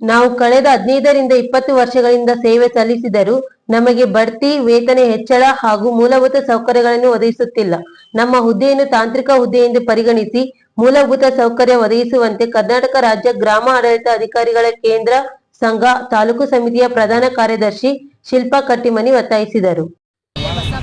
ನಾವು ಕಳೆದ ಹದಿನೈದರಿಂದ ಇಪ್ಪತ್ತು ವರ್ಷಗಳಿಂದ ಸೇವೆ ಸಲ್ಲಿಸಿದರೂ ನಮಗೆ ಬಡ್ತಿ, ವೇತನ ಹೆಚ್ಚಳ ಹಾಗೂ ಮೂಲಭೂತ ಸೌಕರ್ಯಗಳನ್ನು ಒದಗಿಸುತ್ತಿಲ್ಲ. ನಮ್ಮ ಹುದ್ದೆಯನ್ನು ತಾಂತ್ರಿಕ ಹುದ್ದೆ ಎಂದು ಪರಿಗಣಿಸಿ ಮೂಲಭೂತ ಸೌಕರ್ಯ ಒದಗಿಸುವಂತೆ ಕರ್ನಾಟಕ ರಾಜ್ಯ ಗ್ರಾಮ ಆಡಳಿತ ಅಧಿಕಾರಿಗಳ ಕೇಂದ್ರ ಸಂಘ ತಾಲೂಕು ಸಮಿತಿಯ ಪ್ರಧಾನ ಕಾರ್ಯದರ್ಶಿ ಶಿಲ್ಪಾ ಕಟ್ಟಿಮನಿ ಒತ್ತಾಯಿಸಿದರು.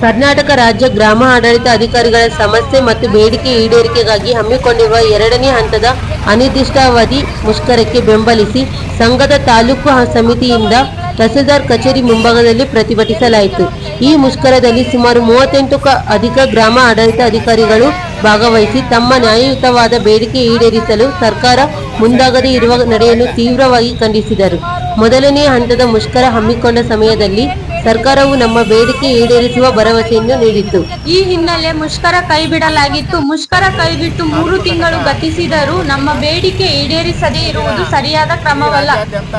ಕರ್ನಾಟಕ ರಾಜ್ಯ ಗ್ರಾಮ ಆಡಳಿತ ಅಧಿಕಾರಿಗಳ ಸಮಸ್ಯೆ ಮತ್ತು ಬೇಡಿಕೆ ಈಡೇರಿಕೆಗಾಗಿ ಹಮ್ಮಿಕೊಂಡಿರುವ ಎರಡನೇ ಹಂತದ ಅನಿರ್ದಿಷ್ಟಾವಧಿ ಮುಷ್ಕರಕ್ಕೆ ಬೆಂಬಲಿಸಿ ಸಂಘದ ತಾಲೂಕು ಸಮಿತಿಯಿಂದ ತಹಸೀಲ್ದಾರ್ ಕಚೇರಿ ಮುಂಭಾಗದಲ್ಲಿ ಪ್ರತಿಭಟಿಸಲಾಯಿತು. ಈ ಮುಷ್ಕರದಲ್ಲಿ ಸುಮಾರು ಮೂವತ್ತೆಂಟು ಅಧಿಕ ಗ್ರಾಮ ಆಡಳಿತ ಅಧಿಕಾರಿಗಳು ಭಾಗವಹಿಸಿ ತಮ್ಮ ನ್ಯಾಯಯುತವಾದ ಬೇಡಿಕೆ ಈಡೇರಿಸಲು ಸರ್ಕಾರ ಮುಂದಾಗದೇ ಇರುವ ನಡೆಯನ್ನು ತೀವ್ರವಾಗಿ ಖಂಡಿಸಿದರು. ಮೊದಲನೇ ಹಂತದ ಮುಷ್ಕರ ಹಮ್ಮಿಕೊಂಡ ಸಮಯದಲ್ಲಿ ಸರ್ಕಾರವು ನಮ್ಮ ಬೇಡಿಕೆ ಈಡೇರಿಸುವ ಭರವಸೆಯನ್ನು ನೀಡಿತ್ತು. ಈ ಹಿನ್ನೆಲೆ ಮುಷ್ಕರ ಕೈಬಿಡಲಾಗಿತ್ತು. ಮುಷ್ಕರ ಕೈಬಿಟ್ಟು ಮೂರು ತಿಂಗಳು ಗತಿಸಿದರೂ ನಮ್ಮ ಬೇಡಿಕೆ ಈಡೇರಿಸದೇ ಇರುವುದು ಸರಿಯಾದ ಕ್ರಮವಲ್ಲ.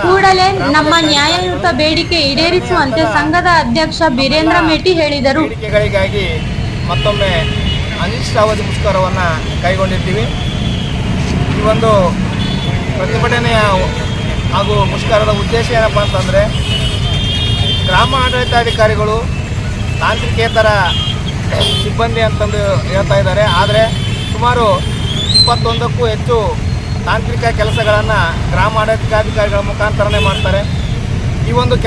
ಕೂಡಲೇ ನಮ್ಮ ನ್ಯಾಯಯುತ ಬೇಡಿಕೆ ಈಡೇರಿಸುವಂತೆ ಸಂಘದ ಅಧ್ಯಕ್ಷ ಬೀರೇಂದ್ರ ಮೇಟಿ ಹೇಳಿದರು. ಬೇಡಿಕೆಗಳಿಗಾಗಿ ಮತ್ತೊಮ್ಮೆ ಅನಿಷ್ಟಾವಧಿ ಮುಷ್ಕರವನ್ನ ಕೈಗೊಂಡಿದ್ದೀವಿ ಈ ಒಂದು ಪ್ರತಿಭಟನೆಯ ಹಾಗೂ ಮುಷ್ಕರದ ಉದ್ದೇಶ ಏನಪ್ಪ ಅಂತಂದರೆ ಗ್ರಾಮ ಆಡಳಿತಾಧಿಕಾರಿಗಳು ತಾಂತ್ರಿಕೇತರ ಸಿಬ್ಬಂದಿ ಅಂತಂದು ಹೇಳ್ತಾ ಇದ್ದಾರೆ. ಆದರೆ ಸುಮಾರು ಇಪ್ಪತ್ತೊಂದಕ್ಕೂ ಹೆಚ್ಚು ತಾಂತ್ರಿಕ ಕೆಲಸಗಳನ್ನು ಗ್ರಾಮ ಆಡಳಿತಾಧಿಕಾರಿಗಳ ಮುಖಾಂತರನೇ ಮಾಡ್ತಾರೆ. ಈ ಒಂದು